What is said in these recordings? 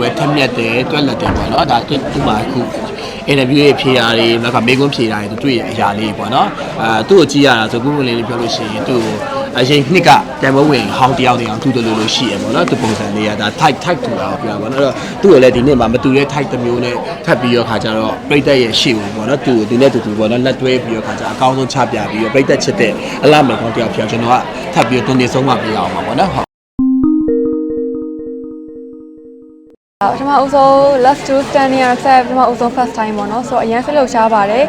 ပဲထက်မြက်တယ်တွက်လက်တယ်ပေါ့နော်ဒါသူသူ့မှာအခုအင်တာဗျူးရဲ့ဖြေရာတွေနောက်ကမေးခွန်းဖြေတာတွေသူတွေ့ရအရာလေးပေါ့နော်အာသူ့ကိုကြည့်ရတာဆိုခုခုလေးလေးပြောလို့ရှိရင်သူ့ကိုအရင်နှစ်ကတန်ဖိုးဝင်ဟောင်းတယောက်တယောက်သူ့တလူလိုရှိရပေါ့နော်သူပုံစံလေးကဒါ type type တူတာကိုပြောတာပေါ့နော်အဲ့တော့သူ့ကိုလည်းဒီနေ့မှာမတူတဲ့ type တစ်မျိုးနဲ့ထပ်ပြီးတော့ခါကြတော့ပြိတ္တရဲ့ရှေ့ကိုပေါ့နော်သူ့ကိုဒီနဲ့တူတူပေါ့နော်လက်တွဲပြီးတော့ခါကြအကောင်းဆုံးချပြပြီးတော့ပြိတ္တချစ်တဲ့အလားမယ်ကောင်းတယောက်ဖြစ်အောင်ကျွန်တော်ကထပ်ပြီးတော့တွန်းနေဆုံးမပေးအောင်ပါပေါ့နော် ပထမအဦးဆုံး last to stand near set ပထမအဦးဆုံး first time ပေါ့နော်ဆိုတော့အရင်ဖိလို့ရှားပါတယ်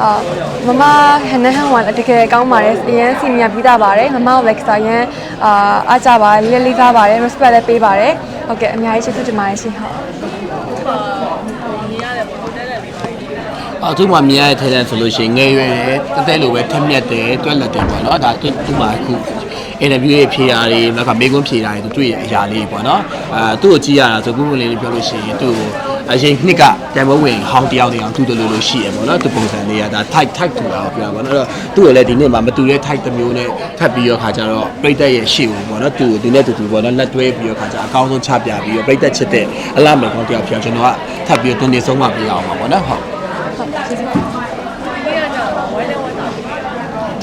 အာမမဟန်နဟန်ဝန်တကယ်ကောင်းပါတယ်အရင်စီနီယာပြီးသားပါတယ်မမကိုလည်းစာရန်အာအားကြပါတယ်လေးလေးစားပါတယ် respect လည်းပေးပါတယ်ဟုတ်ကဲ့အများကြီးကျေးဇူးတင်ပါတယ်ရှင်ဟုတ်အော်သူ့မှာမြင်ရတဲ့ထဲထဲဆိုလို့ရှိရင်ငယ်ရွယ်တယ်တက်တဲ့လိုပဲထက်မြက်တယ်တွက်လက်တယ်ပေါ့နော်ဒါသူသူ့မှာအခု အင်တာဗျူးရဲ့ဖြေရာတွေနောက်ကမေးခွန်းဖြေတာတွေသူတွေ့ရအရာလေးပေါ့နော်အာသူ့ကိုကြည့်ရတာဆိုခုခုလေးလေးပြောလို့ရှိရင်သူ့ကိုအရင်နှစ်ကတန်ဖိုးဝင်ဟောင်းတယောက်တယောက်သူ့တလူလိုရှိရပေါ့နော်သူပုံစံလေးကဒါ type type တူတာကိုပြောတာပေါ့နော်အဲ့တော့သူ့ကိုလည်းဒီနေ့မှာမတူတဲ့ type တစ်မျိုးနဲ့ထပ်ပြီးတော့ခါကြတော့ပြိတ္တရဲ့ရှေ့ကိုပေါ့နော်သူ့ကိုဒီနဲ့တူတူပေါ့နော်လက်တွဲပြီးတော့ခါကြအကောင်းဆုံးချပြပြီးတော့ပြိတ္တချစ်တဲ့အလားမယ်ကောင်းတယောက်ဖြစ်အောင်ကျွန်တော်ကထပ်ပြီးတော့တွန်းနေဆုံးမပေးအောင်ပါပေါ့နော်ဟုတ်ဟုတ်ကျေးဇူးပါ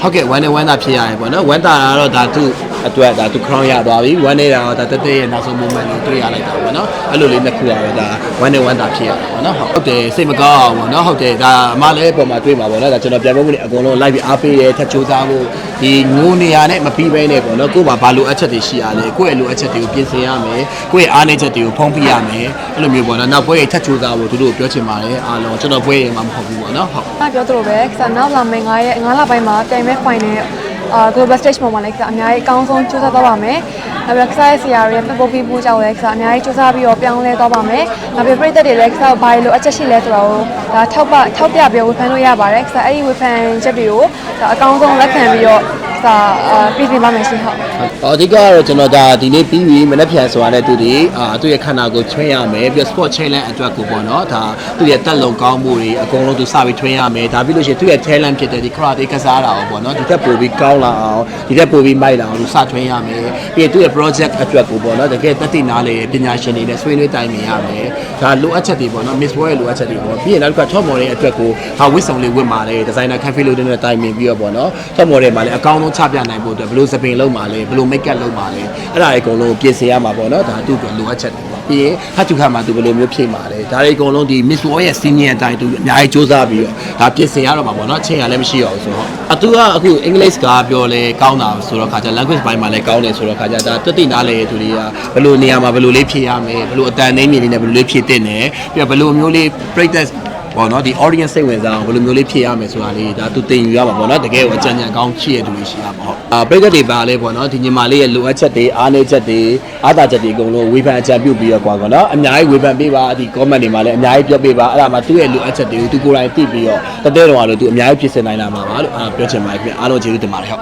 ဟုတ်ကဲ့ဝမ်းနဲ့ဝမ်းသာဖြစ်ရတယ်ပေါ့နော်ဝမ်းသာတာကတော့ဒါသူ့ အတွက်ဒါသူ crown ရသွားပြီဝမ်းနေတာကတော့ဒါတက်တက်ရဲ့နောက်ဆုံး moment ကိုတွေ့ရလိုက်တာပေါ့နော်အဲ့လိုလေးနှစ်ခုကတော့ဒါဝမ်းနဲ့ဝမ်းသာဖြစ်ရတယ်ပေါ့နော်ဟုတ်တယ်စိတ်မကောင်းအောင်ပေါ့နော်ဟုတ်တယ်ဒါအမလည်းပုံမှာတွေ့မှာပေါ့နော်ဒါကျွန်တော်ပြန်ဖို့နေအကုန်လုံး live ပြီးအားပေးတယ်ထပ်ချိုးစားဖို့ဒီငိုနေရနဲ့မပြီးဘဲနဲ့ပေါ့နော်ကိုယ်မှာဘာလိုအပ်ချက်တွေရှိရလဲကိုယ့်ရဲ့လိုအပ်ချက်တွေကိုပြင်ဆင်ရမယ်ကိုယ့်ရဲ့အားနည်းချက်တွေကိုဖုံးပြရမယ်အဲ့လိုမျိုးပေါ့နော်နောက်ပွဲရဲ့ထပ်ချိုးစားဖို့သူတို့ပြောချင်ပါတယ်အားလုံးကျွန်တော်ပွဲရင်မှမဟုတ်ဘူးပေါ့နော်ဟုတ်။အပြောသလိုပဲခစားနောက်လာမယ့်ငါရဲ့ငါးလပိုင်းမှာပြိုင်မဲ့ final အာ global stage ပေါ်မှာလည်းခစားအများကြီးအကောင်းဆုံးကြိုးစားသွားပါမယ်။နောက်ပြီးခစားရဲ့ဆရာတွေပတ်ဖို့ပြီးဖို့ကြောင့်လည်းခစားအများကြီးကြိုးစားပြီးတော့ပြောင်းလဲသွားပါမယ်။နောက်ပြီးပြည်သက်တွေလည်းခစားဘာလို့အချက်ရှိလဲဆိုတာကိုဒါထောက်ပထောက်ပြပြီးဝေဖန်လို့ရပါတယ်။ခစားအဲ့ဒီဝေဖန်ချက်တွေကိုဒါအကောင်းဆုံးလက်ခံပြီးတော့ ခစားအာပြည်ပြင်ပါမယ်ရှင်ဟုတ်။အဓိကကတော့ကျွန်တော်ဒါဒီနေ့ပြီးပြီမနေ့ပြန်ဆိုတာနဲ့သူဒီအာသူ့ရဲ့ခန္ဓာကိုယ်ချွင်းရမယ်ပြီးတော့ sport challenge အတွက်ကိုပေါ့နော်ဒါသူ့ရဲ့တက်လုံကောင်းမှုတွေအကုန်လုံးသူစပြီးချွင်းရမယ်ဒါပြီးလို့ရှိရင်သူ့ရဲ့ talent ဖြစ်တဲ့ဒီ karate ကစားတာကိုပေါ့နော်ဒီတက်ပို့ပြီးကောင်းလာအောင်ဒီတက်ပို့ပြီးမိုက်လာအောင်သူစချွင်းရမယ်ပြီးရင်သူ့ရဲ့ project အတွက်ကိုပေါ့နော်တကယ်တက်တည်နားလေပညာရှင်တွေနဲ့ဆွေးနွေးတိုင်ပင်ရမယ်ဒါလိုအပ်ချက်တွေပေါ့နော် miss world ရဲ့လိုအပ်ချက်တွေပေါ့ပြီးရင်နောက်တစ်ခါ top model ရဲ့အတွက်ကိုဟာဝစ်ဆောင်လေးဝတ်มาတယ် designer cafe လို့တဲ့တိုင်ပင်ပြီးတော့ပေါ့နော် top model မှာလည်းအကောင်းဆုံးချပြနိုင်ဖို့အတွက်ဘယ်လိုစပင်လုပ်မှာလဲဘယ်လို make up လုပ်မှာလဲအဲ့ဒါတွေအကုန်လုံးပြင်ဆင်ရမှာပေါ့နော်ဒါသူ့အတွက်လိုအပ်ချက်တွေပေါ့ပြီးရင်ဟာတူခါမှာသူဘယ်လိုမျိုးဖြည့်မှာလဲဒါတွေအကုန်လုံးဒီ Miss World ရဲ့ senior အတိုင်းသူအများကြီးစူးစမ်းပြီးတော့ဒါပြင်ဆင်ရတော့မှာပေါ့နော်အချိန်ကလည်းမရှိတော့ဘူးဆိုတော့အတူကအခု English ကပြောလဲကောင်းတာဆိုတော့ခါကျ language ဘိုင်းမှာလည်းကောင်းတယ်ဆိုတော့ခါကျဒါတက်တိနားလေသူတွေကဘယ်လိုနေရာမှာဘယ်လိုလေးဖြည့်ရမယ်ဘယ်လိုအတန်နေမြင်နေနဲ့ဘယ်လိုလေးဖြည့်တင်တယ်ပြီးတော့ဘယ်လိုမျိုးလေး practice ပေါ့နော်ဒီ audience စိတ်ဝင်စားအောင်ဘယ်လိုမျိုးလေးဖြည့်ရမယ်ဆိုတာလေးဒါသူတင်ယူရမှာပေါ့နော်တကယ်ကိုအကြံဉာဏ်ကောင်းရှိရတဲ့သူတွေရှိရမှာဟုတ်အာပရိသတ်တွေပါလဲပေါ့နော်ဒီညီမလေးရဲ့လိုအပ်ချက်တွေအားနည်းချက်တွေအားသာချက်တွေအကုန်လုံးဝေဖန်အကြံပြုပြီးတော့ကွာကောနော်အများကြီးဝေဖန်ပေးပါဒီ comment တွေမှာလည်းအများကြီးပြောပေးပါအဲ့ဒါမှသူ့ရဲ့လိုအပ်ချက်တွေကိုသူကိုယ်တိုင်သိပြီးတော့တတဲ့တော်ကလို့သူအများကြီးပြင်ဆင်နိုင်လာမှာပါလို့အားပြောချင်ပါတယ်ခင်ဗျအားလုံးကျေးဇူးတင်ပါတယ်ဟုတ်